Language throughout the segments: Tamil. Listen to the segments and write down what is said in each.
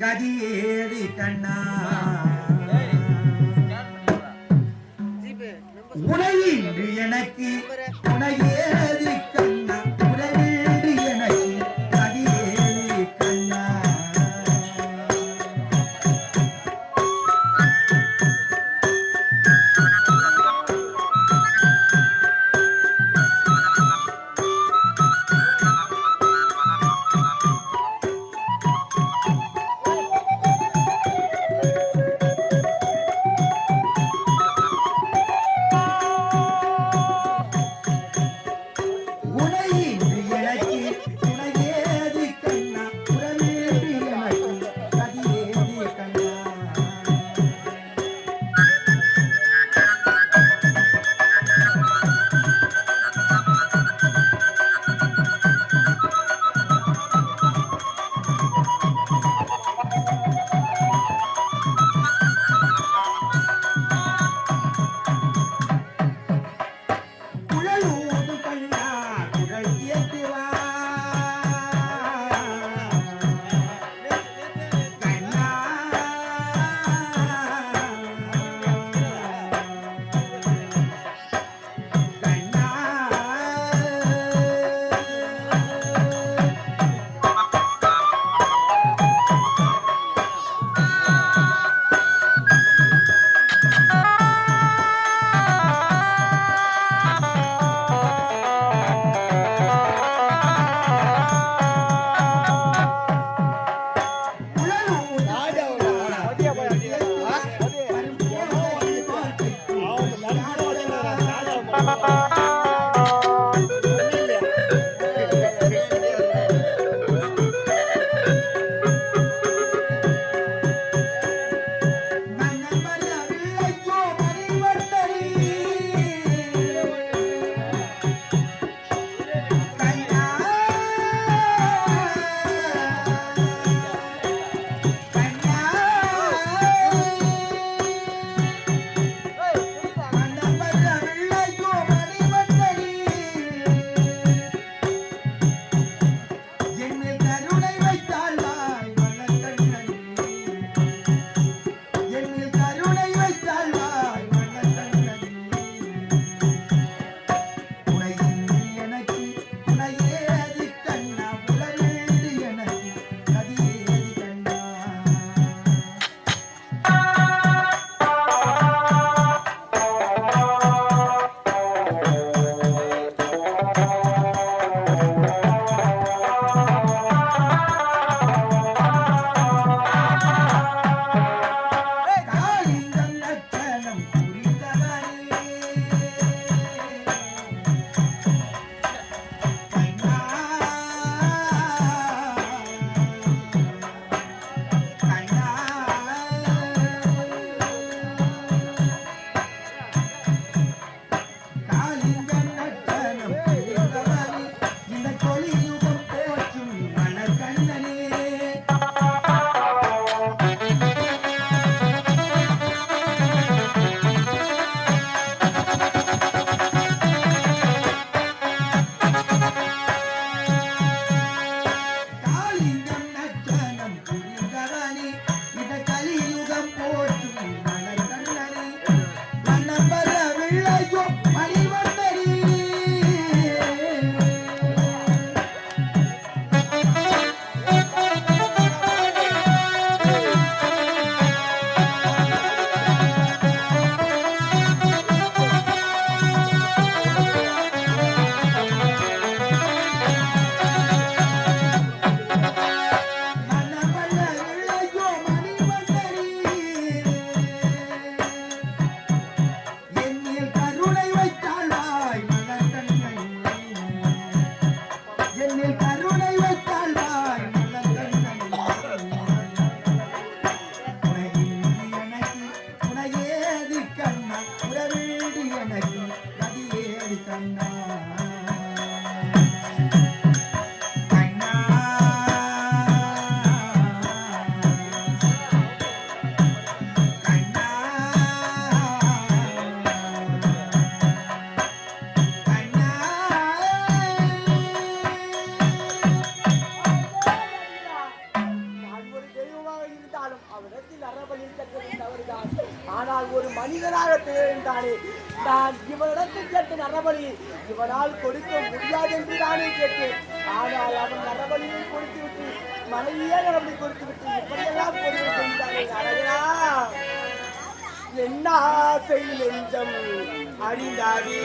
கதியேதி கண்ணா. உணவின்றி எனக்கு துணையேதி நான் இவனிடத்தில் கேட்டு நரபலி இவனால் கொடுக்க முடியாது என்று நானே கேட்டேன். ஆனால் அவன் நரபலியை கொடுத்துவிட்டு மனைவியே நரபலி கொடுத்துவிட்டு இப்படியெல்லாம் கொடுத்து கொண்டானே அழகா என்ன ஆசை நெஞ்சம் அறிந்தாரே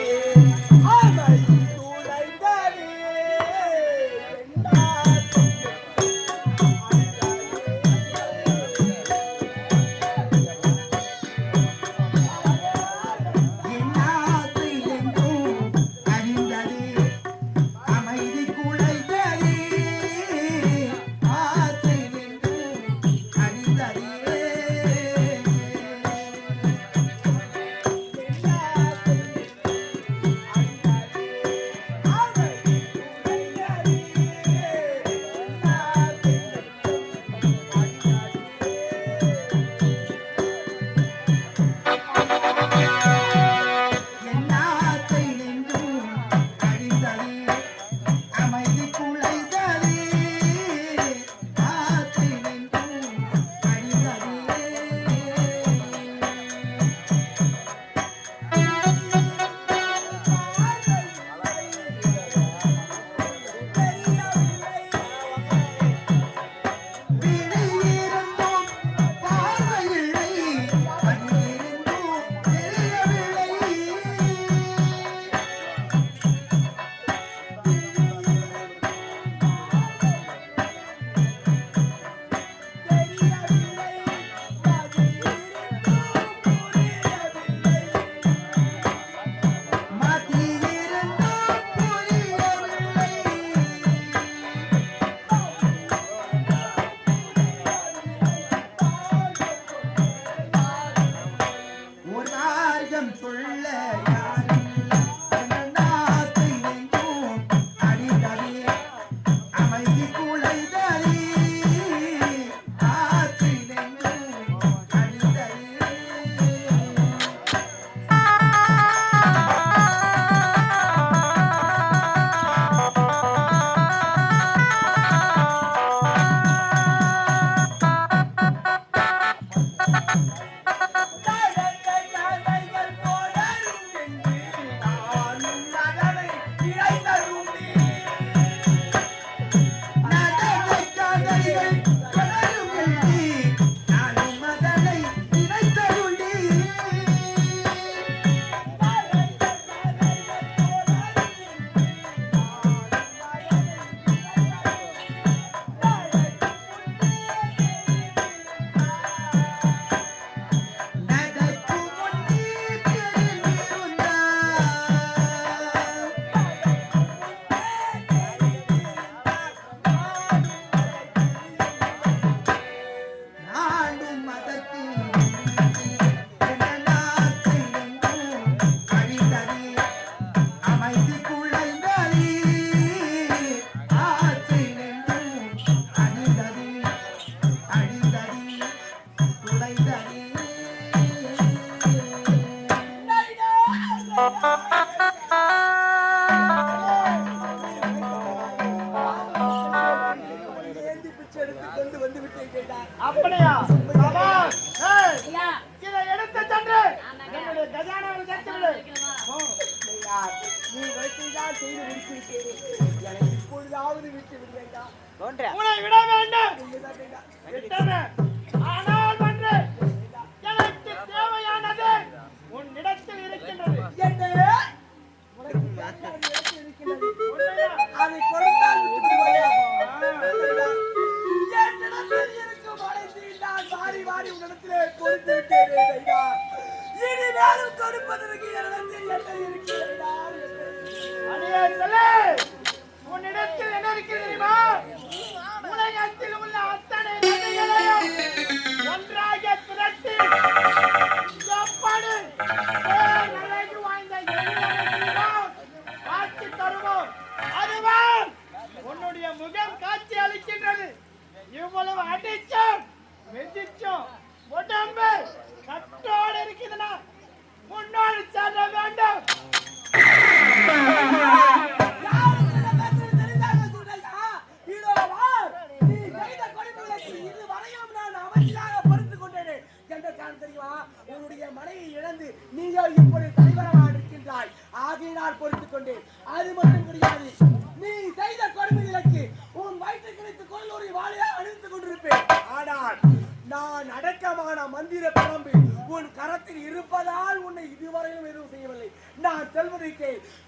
நான் மந்திர பிரம்பு உன் கரத்தில் இருப்பதால் உன்னை இதுவரையிலும் எதுவும் செய்யவில்லை. நான் சொல்வதை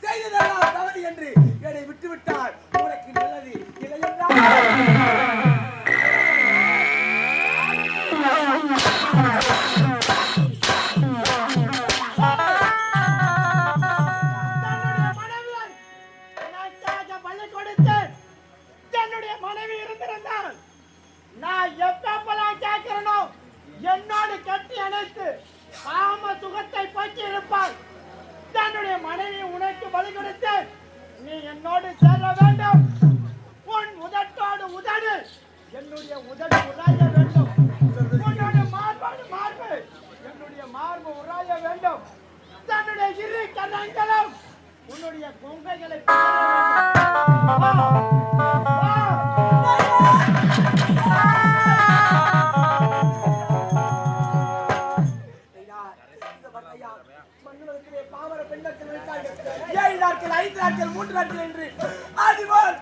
செய்ததெல்லாம் தவறு என்று என்னை விட்டுவிட்டால் உனக்கு நல்லது இல்லை என்றால் நான் எப்ப எனக்காக பள்ளி கொடுத்து என்னுடைய மனைவி இருந்திருந்தால் நான் எப்பப்பெல்லாம் கேட்கிறனோ என்னோடு கட்டி அணைத்து காம சுகத்தை பற்றி இருப்பாள் தன்னுடைய மனைவி உனக்கு பலி கொடுத்து நீ என்னோடு சேர வேண்டும். உன் உதட்டோடு உதடு. என்னுடைய உதடு உராய வேண்டும். உன்னோட மார்போடு மார்பு. என்னுடைய மார்பு உராய வேண்டும். தன்னுடைய இரு கன்னங்களும் உன்னுடைய கொங்கைகளை Oh ஏழு நாட்கள் ஐந்து நாட்கள் மூன்று நாட்கள் என்று. அதுபோல்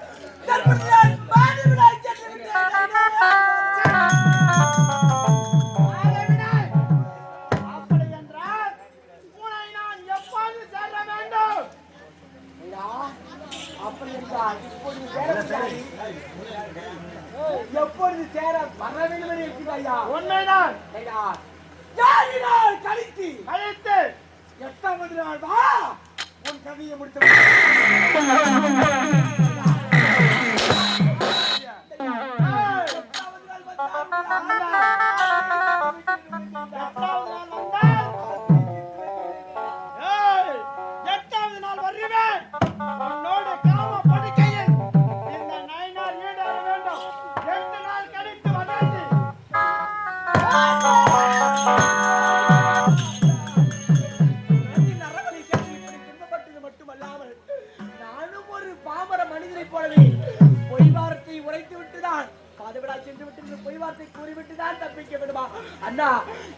அண்ணா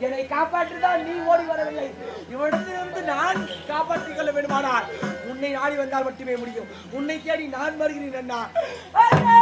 என்னை காப்பாற்றுதான் நீ ஓடி வரவில்லை. இவனிடத்திலிருந்து நான் காப்பாற்றிக் கொள்ள வேண்டுமானால் உன்னை நாடி வந்தால் மட்டுமே முடியும். உன்னை தேடி நான் வருகிறேன் அண்ணா. அண்ணா!